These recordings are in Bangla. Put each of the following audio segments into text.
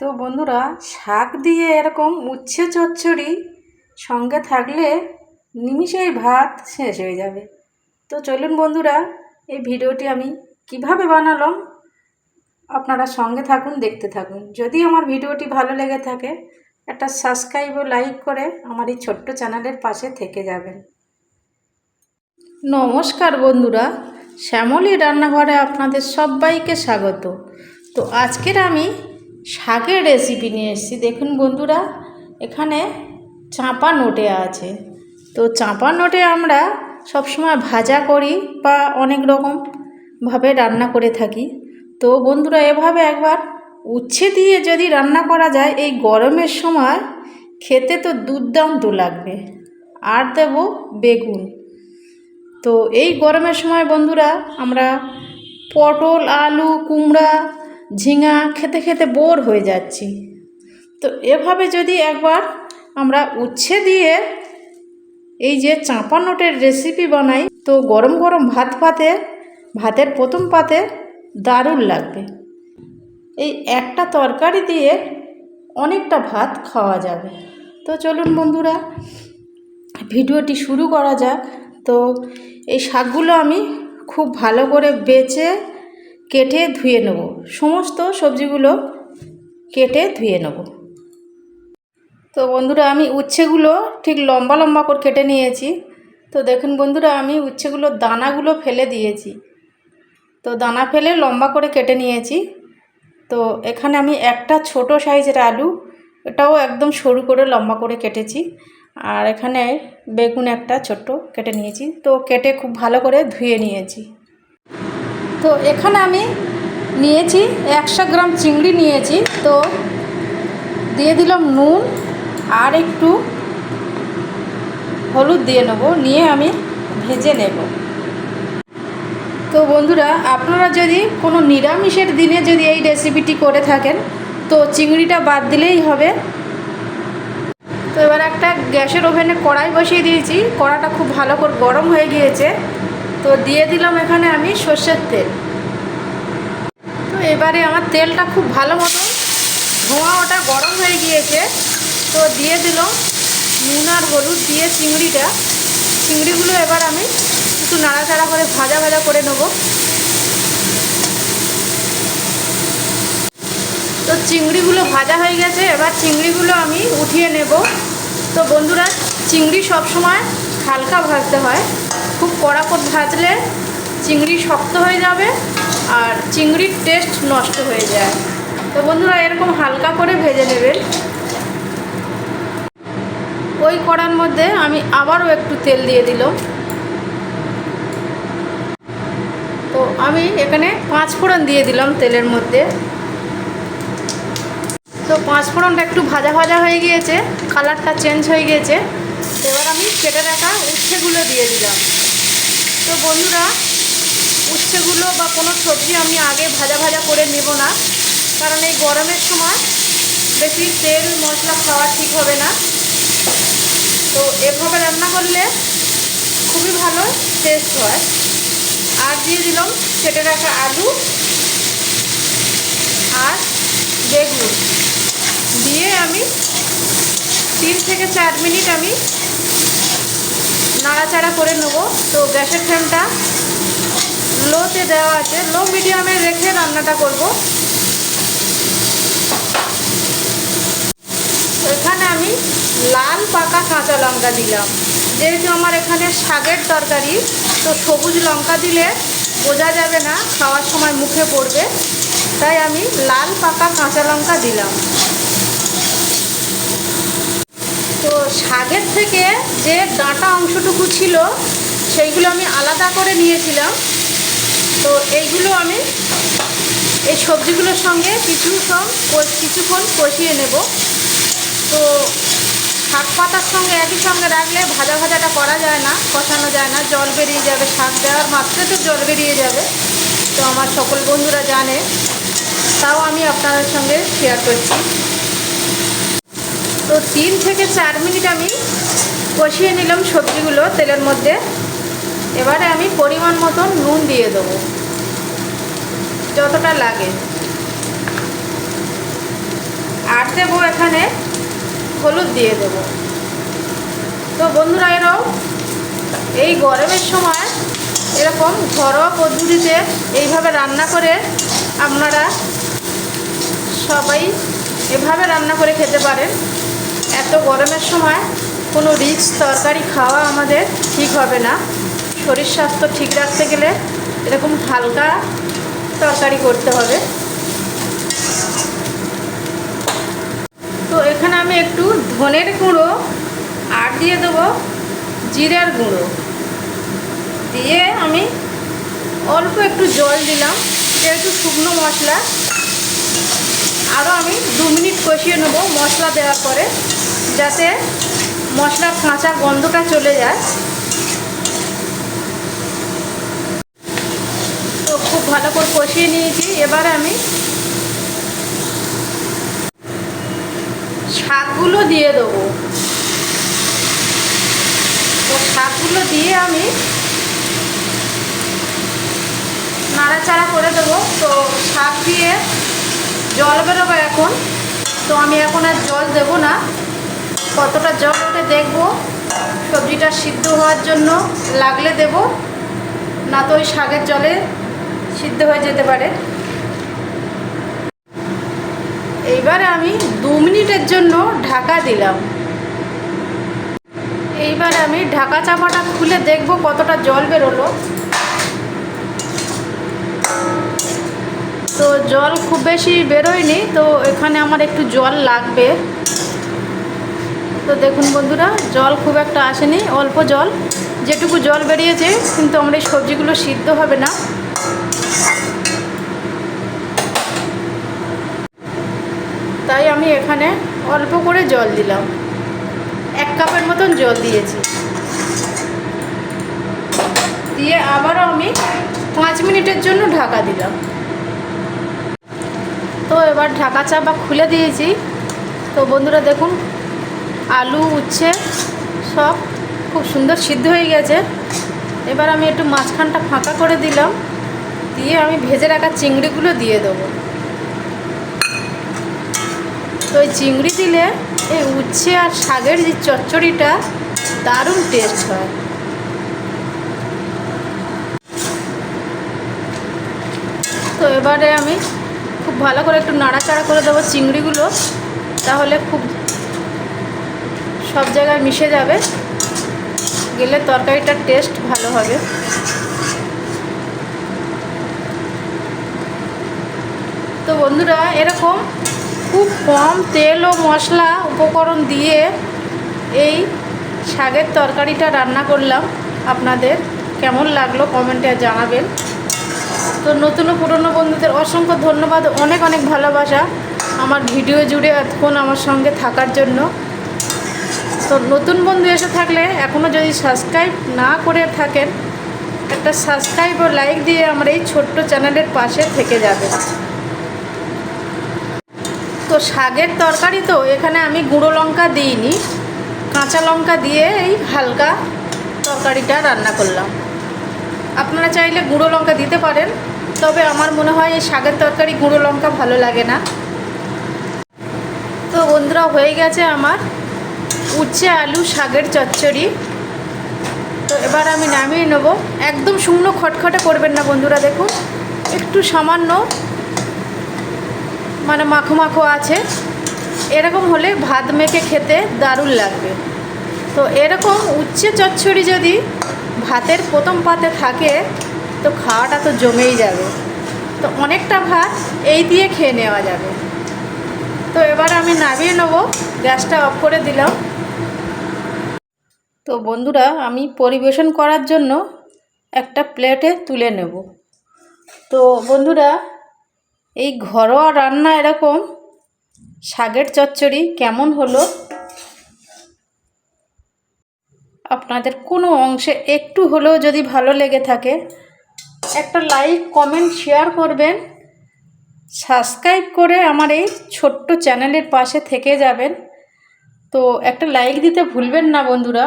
তো বন্ধুরা, শাক দিয়ে এরকম উচ্ছে চচ্চড়ি সঙ্গে থাকলে নিমিষেই ভাত শেষ হয়ে যাবে। তো চলুন বন্ধুরা, এই ভিডিওটি আমি কীভাবে বানালাম আপনারা সঙ্গে থাকুন, দেখতে থাকুন। যদি আমার ভিডিওটি ভালো লেগে থাকে, একটা সাবস্ক্রাইব ও লাইক করে আমার এই ছোট্ট চ্যানেলের পাশে থেকে যাবেন। নমস্কার বন্ধুরা, শ্যামলী রান্নাঘরে আপনাদের সবাইকে স্বাগত। তো আজকের আমি শাকের রেসিপি নিয়ে এসেছি। দেখুন বন্ধুরা, এখানে চাঁপা নোটে আছে। তো চাঁপা নোটে আমরা সবসময় ভাজা করি বা অনেক রকমভাবে রান্না করে থাকি। তো বন্ধুরা, এভাবে একবার উচ্ছে দিয়ে যদি রান্না করা যায়, এই গরমের সময় খেতে তো দুর্দান্ত লাগবে। আর দেব বেগুন। তো এই গরমের সময় বন্ধুরা, আমরা পটল, আলু, কুমড়া ঝিঙা খেতে খেতে বোর হয়ে যাচ্ছি। তো এভাবে যদি একবার আমরা উচ্ছে দিয়ে এই যে চাঁপা নোটের রেসিপি বানাই, তো গরম গরম ভাত পাতে, ভাতের প্রথম পাতে দারুণ লাগবে। এই একটা তরকারি দিয়ে অনেকটা ভাত খাওয়া যাবে। তো চলুন বন্ধুরা, ভিডিওটি শুরু করা যাক। তো এই শাকগুলো আমি খুব ভালো করে বেছে কেটে ধুয়ে নেব। সমস্ত সবজিগুলো কেটে ধুয়ে নেব। তো বন্ধুরা, আমি উচ্ছেগুলো ঠিক লম্বা লম্বা করে কেটে নিয়েছি। তো দেখুন বন্ধুরা, আমি উচ্ছেগুলো দানাগুলো ফেলে দিয়েছি। তো দানা ফেলে লম্বা করে কেটে নিয়েছি। তো এখানে আমি একটা ছোট সাইজের আলু, এটাও একদম সরু করে লম্বা করে কেটেছি। আর এখানে বেগুন একটা ছোট্ট কেটে নিয়েছি। তো কেটে খুব ভালো করে ধুয়ে নিয়েছি। তো এখানে আমি নিয়েছি একশো গ্রাম চিংড়ি নিয়েছি। তো দিয়ে দিলাম নুন আর একটু হলুদ দিয়ে নেব, নিয়ে আমি ভেজে নেব। তো বন্ধুরা, আপনারা যদি কোনো নিরামিষের দিনে যদি এই রেসিপিটি করে থাকেন, তো চিংড়িটা বাদ দিলেই হবে। তো এবার একটা গ্যাসের ওভেনে কড়াই বসিয়ে দিয়েছি, কড়াটা খুব ভালো করে গরম হয়ে গিয়েছে। তো দিয়ে দিলাম এখানে আমি সর্ষের তেল। তো এবারে আমার তেলটা খুব ভালো মতো ধোঁয়া ওটা গরম হয়ে গিয়েছে। তো দিয়ে দিলাম নুন আর হলুদ দিয়ে চিংড়িটা। চিংড়িগুলো এবার আমি একটু নাড়াচাড়া করে ভাজা ভাজা করে নেব। তো চিংড়িগুলো ভাজা হয়ে গেছে, এবার চিংড়িগুলো আমি উঠিয়ে নেব। তো বন্ধুরা, চিংড়ি সবসময় হালকা ভাজতে হয়। খুব কড়া ভাজলে চিংড়ি শক্ত হয়ে যাবে আর চিংড়ির টেস্ট নষ্ট হয়ে যায়। তো বন্ধুরা, এরকম হালকা করে ভেজে নেবেন। ওই কড়ার মধ্যে আমি আবারও একটু তেল দিয়ে দিলাম। তো আমি এখানে পাঁচ ফোড়ন দিয়ে দিলাম তেলের মধ্যে। তো পাঁচ ফোড়নটা একটু ভাজা ভাজা হয়ে গিয়েছে কালারটা চেঞ্জ হয়ে গিয়েছে। এবার আমি কেটে রাখা উচ্ছেগুলো দিয়ে দিলাম। তো বন্ধুরা, উচ্ছেগুলো বা কোনো সবজি আমি আগে ভাজা ভাজা করে নেব না, কারণ এই গরমের সময় বেশি তেল, মশলা খাওয়া ঠিক হবে না। তো এভাবে রান্না করলে খুবই ভালো টেস্ট হয়। আর দিয়ে দিলাম কেটে রাখা আলু আর বেগুন। দিয়ে আমি তিন থেকে চার মিনিট আমি নাড়াচাড়া করে নেব। তো গ্যাসের ফ্লেমটা লোতে দেওয়া আছে। লো মিডিয়ামে রেখে রান্নাটা করব। এখানে আমি লাল পাকা কাঁচা লঙ্কা দিলাম। যেহেতু আমার এখানে শাকের তরকারি, তো সবুজ লঙ্কা দিলে বোঝা যাবে না, খাওয়ার সময় মুখে পড়বে। তাই আমি লাল পাকা কাঁচা লঙ্কা দিলাম। তো শাকের থেকে যে ডাঁটা অংশটুকু ছিল, সেইগুলো আমি আলাদা করে নিয়েছিলাম। তো এইগুলো আমি এই সবজিগুলোর সঙ্গে কিছুক্ষণ কিছুক্ষণ কষিয়ে নেব। তো শাক পাতার সঙ্গে একই সঙ্গে রাখলে ভাজা ভাজাটা করা যায় না, কষানো যায় না। জল বেরিয়ে যাবে, শাক দেওয়ার মাত্রে তো জল বেরিয়ে যাবে। তো আমার সকল বন্ধুরা জানে, তাও আমি আপনাদের সঙ্গে শেয়ার করছি। তো তিন থেকে চার মিনিট আমি কষিয়ে নিলাম সবজিগুলো তেলের মধ্যে। এবারে আমি পরিমাণ মতন নুন দিয়ে দেবো, যতটা লাগে। দেবো এখানে হলুদ দিয়ে দেব। তো বন্ধুরা, এরাও এই গরমের সময় এরকম ঘরোয়া পদ্ধতিতে এইভাবে রান্না করে আপনারা সবাই এভাবে রান্না করে খেতে পারেন। এত গরমের সময় কোনো রিচ তরকারি খাওয়া আমাদের ঠিক হবে না। শরীর স্বাস্থ্য ঠিক রাখতে গেলে এরকম হালকা তরকারি করতে হবে। তো এখানে আমি একটু ধনের গুঁড়ো আর দিয়ে দেবো জিরার গুঁড়ো। দিয়ে আমি অল্প একটু জল দিলাম, যেহেতু শুকনো মশলা। আরও আমি দু মিনিট কষিয়ে নেব মশলা দেওয়ার পরে, যাতে মশলার কাঁচা গন্ধটা চলে যায়। তো খুব ভালো করে কষিয়ে নিয়েছি। এবার আমি শাকগুলো দিয়ে দেবো। তো শাকগুলো দিয়ে আমি নাড়াচাড়া করে দেবো। তো শাক দিয়ে জল বেরোবে এখন। তো আমি এখন আর জল দেব না। কতটা জল ওঠে দেখব। সবজিটা সিদ্ধ হওয়ার জন্য লাগলে দেব। না তো ওই শাকের জলে সিদ্ধ হয়ে যেতে পারে। এইবারে আমি দু মিনিটের জন্য ঢাকা দিলাম। এইবার আমি ঢাকা চাপাটা খুলে দেখব কতটা জল বেরোলো। তো জল খুব বেশি বেরোয়নি, তো এখানে আমার একটু জল লাগবে। তো দেখুন বন্ধুরা, জল খুব একটা আসেনি, অল্প জল। যেটুকু জল বেরিয়েছে, কিন্তু আমার এই সবজিগুলো সিদ্ধ হবে না। তাই আমি এখানে অল্প করে জল দিলাম। এক কাপের মতন জল দিয়েছি। দিয়ে আবারও আমি পাঁচ মিনিটের জন্য ঢাকা দিলাম। তো এবার ঢাকা চাপা খুলে দিয়েছি। তো বন্ধুরা দেখুন, আলু, উচ্ছে সব খুব সুন্দর সিদ্ধ হয়ে গেছে। এবার আমি একটু মাঝখানটা ফাঁকা করে দিলাম। দিয়ে আমি ভেজে রাখা চিংড়িগুলো দিয়ে দেবো। তো এই চিংড়ি দিলে এই উচ্ছে আর শাকের যে চচ্চড়িটা দারুণ টেস্ট হয়। তো এবারে আমি ভালো করে একটু নাড়াচাড়া করে দেবো চিংড়িগুলো, তাহলে খুব সব জায়গায় মিশে যাবে। গেলে তরকারিটার টেস্ট ভালো হবে। তো বন্ধুরা, এরকম খুব কম তেল ও মশলা উপকরণ দিয়ে এই শাকের তরকারিটা রান্না করলাম। আপনাদের কেমন লাগল কমেন্টে জানাবেন। তো নতুন ও পুরনো বন্ধুদের অসংখ্য ধন্যবাদ, অনেক অনেক ভালোবাসা আমার ভিডিও জুড়ে এতক্ষণ আমার সঙ্গে থাকার জন্য। তো নতুন বন্ধু এসে থাকলে এখনও যদি সাবস্ক্রাইব না করে থাকেন, একটা সাবস্ক্রাইব ও লাইক দিয়ে আমার এই ছোট্ট চ্যানেলের পাশে থেকে যাবে তো শাকের তরকারি তো এখানে আমি গুঁড়ো লঙ্কা দিইনি, কাঁচা লঙ্কা দিয়ে এই হালকা তরকারিটা রান্না করলাম। আপনারা চাইলে গুঁড়ো লঙ্কা দিতে পারেন। তবে আমার মনে হয় এই শাকের তরকারি গুঁড়ো লঙ্কা ভালো লাগে না। তো বন্ধুরা, হয়ে গেছে আমার উচ্ছে আলু শাকের চচ্চড়ি। তো এবার আমি নামিয়ে নেব। একদম শুকনো খটখটে করবেন না বন্ধুরা, দেখুন। একটু সামান্য মানে মাখো মাখো আছে। এরকম হলে ভাত মেখে খেতে দারুণ লাগবে। তো এরকম উচ্ছে চচ্চড়ি যদি ভাতের প্রথম পাতে থাকে তো খাওয়াটা তো জমেই যাবে। তো অনেকটা ভাত এই দিয়ে খেয়ে নেওয়া যাবে। তো এবার আমি নামিয়ে নেব, গ্যাসটা অফ করে দিলাম। তো বন্ধুরা, আমি পরিবেশন করার জন্য একটা প্লেটে তুলে নেব। তো বন্ধুরা, এই ঘরোয়া রান্না এরকম শাগের চচ্চড়ি কেমন হলো? আপনাদের কোনো অংশে একটু হলেও যদি ভালো লেগে থাকে একটা লাইক কমেন্ট শেয়ার করবেন। সাবস্ক্রাইব করে আমার এই ছোট্ট চ্যানেলের পাশে থেকে যাবেন। তো একটা লাইক দিতে ভুলবেন না বন্ধুরা।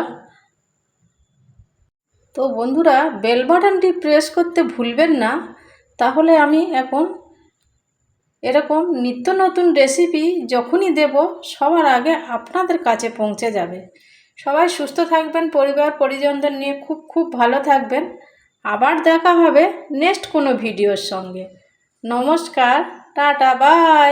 তো বন্ধুরা বেল বাটনটি প্রেস করতে ভুলবেন না। তাহলে আমি এখন এরকম নিত্য নতুন রেসিপি যখনই দেব, সবার আগে আপনাদের কাছে পৌঁছে যাবে। সবাই সুস্থ থাকবেন, পরিবার, পরিজনদের নিয়ে খুব খুব ভালো থাকবেন। আবার দেখা হবে নেক্সট কোনো ভিডিওর সঙ্গে। নমস্কার টাটা বাই।